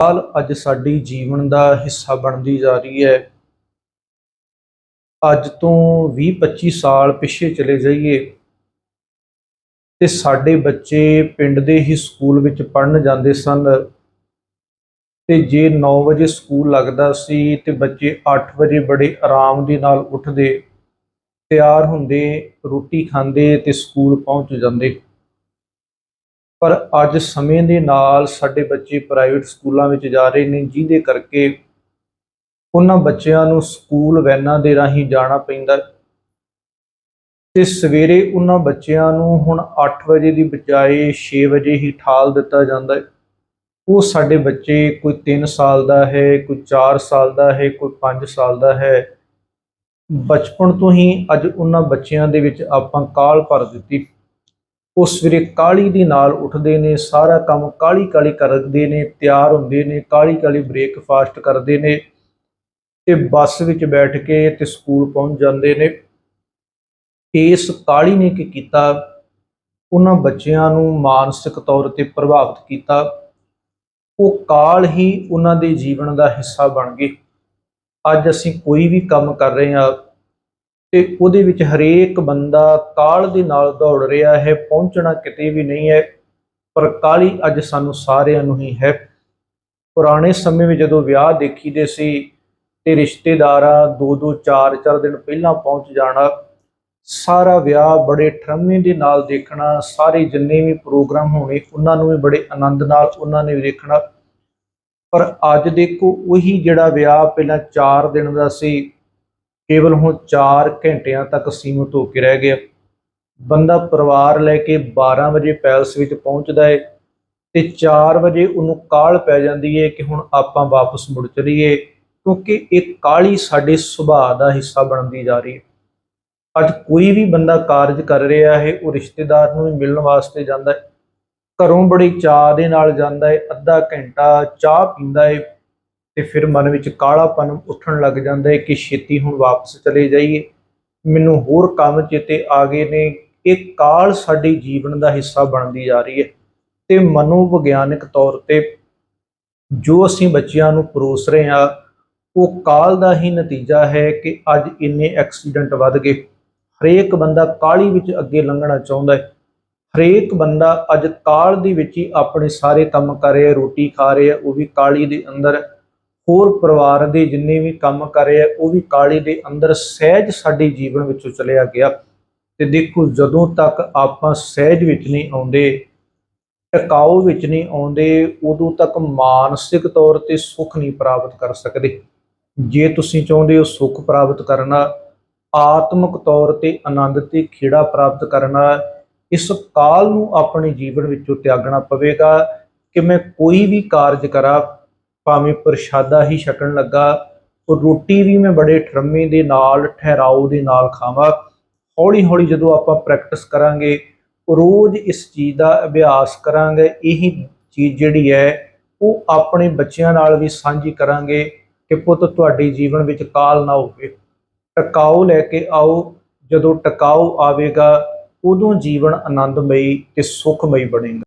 ਕਾਲ ਅੱਜ ਸਾਡੀ ਜੀਵਨ ਦਾ ਹਿੱਸਾ ਬਣਦੀ ਜਾ ਰਹੀ ਹੈ। ਅੱਜ ਤੋਂ 20-25 ਸਾਲ ਪਿੱਛੇ ਚਲੇ ਜਾਈਏ ਤੇ ਸਾਡੇ ਬੱਚੇ ਪਿੰਡ ਦੇ ਹੀ ਸਕੂਲ ਵਿੱਚ ਪੜ੍ਹਨ ਜਾਂਦੇ ਸਨ। ਤੇ ਜੇ 9 ਵਜੇ ਸਕੂਲ ਲੱਗਦਾ ਸੀ ਤੇ ਬੱਚੇ 8 ਵਜੇ ਬੜੇ ਆਰਾਮ ਦੇ ਨਾਲ ਉੱਠਦੇ, ਤਿਆਰ ਹੁੰਦੇ, ਰੋਟੀ ਖਾਂਦੇ ਤੇ ਸਕੂਲ ਪਹੁੰਚ ਜਾਂਦੇ। ਪਰ ਅੱਜ ਸਮੇਂ ਦੇ ਨਾਲ ਸਾਡੇ ਬੱਚੇ ਪ੍ਰਾਈਵੇਟ ਸਕੂਲਾਂ ਵਿੱਚ ਜਾ ਰਹੇ ਨੇ, ਜਿਹਦੇ ਕਰਕੇ ਉਹਨਾਂ ਬੱਚਿਆਂ ਨੂੰ ਸਕੂਲ ਵੈਨਾਂ ਦੇ ਰਾਹੀਂ ਜਾਣਾ ਪੈਂਦਾ ਹੈ। ਤੇ ਸਵੇਰੇ ਉਹਨਾਂ ਬੱਚਿਆਂ ਨੂੰ ਹੁਣ 8 ਵਜੇ ਦੀ ਬਜਾਏ 6 ਵਜੇ ਹੀ ਠਾਲ ਦਿੱਤਾ ਜਾਂਦਾ ਹੈ। ਉਹ ਸਾਡੇ ਬੱਚੇ ਕੋਈ 3 ਸਾਲ ਦਾ ਹੈ, ਕੋਈ 4 ਸਾਲ ਦਾ ਹੈ, ਕੋਈ 5 ਸਾਲ ਦਾ ਹੈ। ਬਚਪਨ ਤੋਂ ਹੀ ਅੱਜ ਉਹਨਾਂ ਬੱਚਿਆਂ ਦੇ ਵਿੱਚ ਆਪਾਂ ਕਾਲ ਭਰ ਦਿੱਤੀ। ਉਹ ਸਵੇਰੇ ਕਾਲੀ ਦੇ ਨਾਲ ਉੱਠਦੇ ਨੇ, ਸਾਰਾ ਕੰਮ ਕਾਲੀ ਕਾਲੀ ਕਰਦੇ ਨੇ, ਤਿਆਰ ਹੁੰਦੇ ਨੇ ਕਾਲੀ ਕਾਲੀ ਬ੍ਰੇਕਫਾਸਟ ਕਰਦੇ ਨੇ ਤੇ ਬੱਸ ਵਿੱਚ ਬੈਠ ਕੇ ਤੇ ਸਕੂਲ ਪਹੁੰਚ ਜਾਂਦੇ ਨੇ। ਇਸ ਕਾਲੀ ਨੇ ਕੀ ਕੀਤਾ? ਉਹਨਾਂ ਬੱਚਿਆਂ ਨੂੰ ਮਾਨਸਿਕ ਤੌਰ ਤੇ ਪ੍ਰਭਾਵਿਤ ਕੀਤਾ। ਉਹ ਕਾਲ ਹੀ ਉਹਨਾਂ ਦੇ ਜੀਵਨ ਦਾ ਹਿੱਸਾ ਬਣ ਗਈ ਅੱਜ ਅਸੀਂ ਕੋਈ ਵੀ ਕੰਮ ਕਰ ਰਹੇ ਹਾਂ ਤੇ ਉਹਦੇ ਵਿੱਚ ਹਰੇਕ ਬੰਦਾ ਕਾਲ ਦੇ ਨਾਲ ਦੌੜ ਰਿਹਾ ਹੈ, ਪਹੁੰਚਣਾ ਕਿਤੇ ਵੀ ਨਹੀਂ ਹੈ, ਪਰ ਕਾਲੀ ਅੱਜ ਸਾਨੂੰ ਸਾਰਿਆਂ ਨੂੰ ਹੀ ਹੈ। ਪੁਰਾਣੇ ਸਮੇਂ ਵਿੱਚ ਜਦੋਂ ਵਿਆਹ ਦੇਖੀਦੇ ਸੀ ਤੇ ਰਿਸ਼ਤੇਦਾਰਾਂ ਦੋ ਦੋ ਚਾਰ ਚਾਰ ਦਿਨ ਪਹਿਲਾਂ ਪਹੁੰਚ ਜਾਣਾ, ਸਾਰਾ ਵਿਆਹ ਬੜੇ ਠਰਮੇ ਦੇ ਨਾਲ ਦੇਖਣਾ, ਸਾਰੇ ਜਿੰਨੇ ਵੀ ਪ੍ਰੋਗਰਾਮ ਹੋਣੇ, ਉਹਨਾਂ ਨੂੰ ਵੀ ਬੜੇ ਆਨੰਦ ਨਾਲ ਉਹਨਾਂ ਨੇ ਦੇਖਣਾ। ਪਰ ਅੱਜ ਦੇਖੋ, ਉਹੀ ਜਿਹੜਾ ਵਿਆਹ ਪਹਿਲਾਂ 4 ਦਿਨ ਦਾ ਸੀ ਕੇਵਲ ਹੁਣ 4 ਘੰਟਿਆਂ ਤੱਕ ਸੀਮਤ ਹੋ ਕੇ ਰਹਿ ਗਿਆ ਬੰਦਾ ਪਰਿਵਾਰ ਲੈ ਕੇ 12 ਵਜੇ ਪੈਲਸ ਵਿੱਚ ਪਹੁੰਚਦਾ ਹੈ ਤੇ 4 ਵਜੇ ਉਹਨੂੰ ਕਾਲ ਪੈ ਜਾਂਦੀ ਹੈ ਕਿ ਹੁਣ ਆਪਾਂ ਵਾਪਸ ਮੁੜ ਚਲੀਏ, ਕਿਉਂਕਿ ਇਹ ਕਾਲੀ ਸਾਡੇ ਸੁਭਾਅ ਦਾ ਹਿੱਸਾ ਬਣਦੀ ਜਾ ਰਹੀ ਹੈ ਅੱਜ ਕੋਈ ਵੀ ਬੰਦਾ ਕਾਰਜ ਕਰ ਰਿਹਾ ਹੈ, ਉਹ ਰਿਸ਼ਤੇਦਾਰ ਨੂੰ ਮਿਲਣ ਵਾਸਤੇ ਜਾਂਦਾ ਹੈ ਘਰੋਂ ਬੜੀ ਚਾਹ ਦੇ ਨਾਲ ਜਾਂਦਾ ਹੈ ਅੱਧਾ ਘੰਟਾ ਚਾਹ ਪੀਂਦਾ ਹੈ ਤੇ ਫਿਰ ਮਨ ਵਿੱਚ ਕਾਲਾਪਨ ਉੱਠਣ ਲੱਗ ਜਾਂਦਾ ਹੈ ਕਿ ਛੇਤੀ ਹੁਣ ਵਾਪਸ ਚਲੇ ਜਾਈਏ। ਮੈਨੂੰ ਹੋਰ ਕੰਮ ਚੇਤੇ ਆ ਗਏ ਨੇ। ਇਹ ਕਾਲ ਸਾਡੇ ਜੀਵਨ ਦਾ ਹਿੱਸਾ ਬਣਦੀ ਜਾ ਰਹੀ ਹੈ ਤੇ ਮਨੋਵਿਗਿਆਨਕ ਤੌਰ ਤੇ ਜੋ ਅਸੀਂ ਬੱਚਿਆਂ ਨੂੰ ਪਰੋਸ ਰਹੇ ਹਾਂ, ਉਹ ਕਾਲ ਦਾ ਹੀ ਨਤੀਜਾ ਹੈ ਕਿ ਅੱਜ ਇੰਨੇ ਐਕਸੀਡੈਂਟ ਵੱਧ ਗਏ। ਹਰੇਕ ਬੰਦਾ ਕਾਲੀ ਵਿੱਚ ਅੱਗੇ ਲੰਘਣਾ ਚਾਹੁੰਦਾ ਹੈ। ਹਰੇਕ ਬੰਦਾ ਅੱਜ ਕਾਲ ਦੇ ਵਿੱਚ ਹੀ ਆਪਣੇ ਸਾਰੇ ਕੰਮ ਕਰ ਰਿਹਾ ਰੋਟੀ ਖਾ ਰਿਹਾ ਉਹ ਵੀ ਕਾਲੀ ਦੇ ਅੰਦਰ ਹੋਰ ਪਰਿਵਾਰ ਦੇ ਜਿੰਨੇ ਵੀ ਕੰਮ ਕਰ ਰਹੇ ਆ, ਉਹ ਵੀ ਕਾਲੀ ਦੇ ਅੰਦਰ ਸਹਿਜ ਸਾਡੇ ਜੀਵਨ ਵਿੱਚੋਂ ਚਲਿਆ ਗਿਆ। ਤੇ ਦੇਖੋ, ਜਦੋਂ ਤੱਕ ਆਪਾਂ ਸਹਿਜ ਵਿੱਚ ਨਹੀਂ ਆਉਂਦੇ, ਟਿਕਾਊ ਵਿੱਚ ਨਹੀਂ ਆਉਂਦੇ, ਉਦੋਂ ਤੱਕ ਮਾਨਸਿਕ ਤੌਰ ਤੇ ਸੁੱਖ ਨਹੀਂ ਪ੍ਰਾਪਤ ਕਰ ਸਕਦੇ। ਜੇ ਤੁਸੀਂ ਚਾਹੁੰਦੇ ਹੋ ਸੁੱਖ ਪ੍ਰਾਪਤ ਕਰਨਾ, ਆਤਮਿਕ ਤੌਰ ਤੇ ਆਨੰਦ ਤੇ ਖੇੜਾ ਪ੍ਰਾਪਤ ਕਰਨਾ, ਇਸ ਕਾਲ ਨੂੰ ਆਪਣੇ ਜੀਵਨ ਵਿੱਚੋਂ ਤਿਆਗਣਾ ਪਵੇਗਾ ਕਿ ਮੈਂ ਕੋਈ ਵੀ ਕਾਰਜ ਕਰਾਂ ਭਾਵੇਂ ਪ੍ਰਸ਼ਾਦਾ ਹੀ ਛਕਣ ਲੱਗਾ, ਉਹ ਰੋਟੀ ਵੀ ਮੈਂ ਬੜੇ ਠਰਮੇ ਦੇ ਨਾਲ, ਠਹਿਰਾਓ ਦੇ ਨਾਲ ਖਾਵਾਂ। ਹੌਲੀ ਹੌਲੀ ਜਦੋਂ ਆਪਾਂ ਪ੍ਰੈਕਟਿਸ ਕਰਾਂਗੇ ਰੋਜ਼ ਇਸ ਚੀਜ਼ ਦਾ ਅਭਿਆਸ ਕਰਾਂਗੇ, ਇਹੀ ਚੀਜ਼ ਜਿਹੜੀ ਹੈ, ਉਹ ਆਪਣੇ ਬੱਚਿਆਂ ਨਾਲ ਵੀ ਸਾਂਝੀ ਕਰਾਂਗੇ ਕਿ ਪੁੱਤ ਤੁਹਾਡੇ ਜੀਵਨ ਵਿੱਚ ਕਾਲ ਨਾ ਹੋਵੇ। ਟਿਕਾਊ ਲੈ ਕੇ ਆਓ, ਜਦੋਂ ਟਿਕਾਊ ਆਵੇਗਾ, ਉਦੋਂ ਜੀਵਨ ਆਨੰਦਮਈ ਤੇ ਸੁਖਮਈ ਬਣੇਗਾ।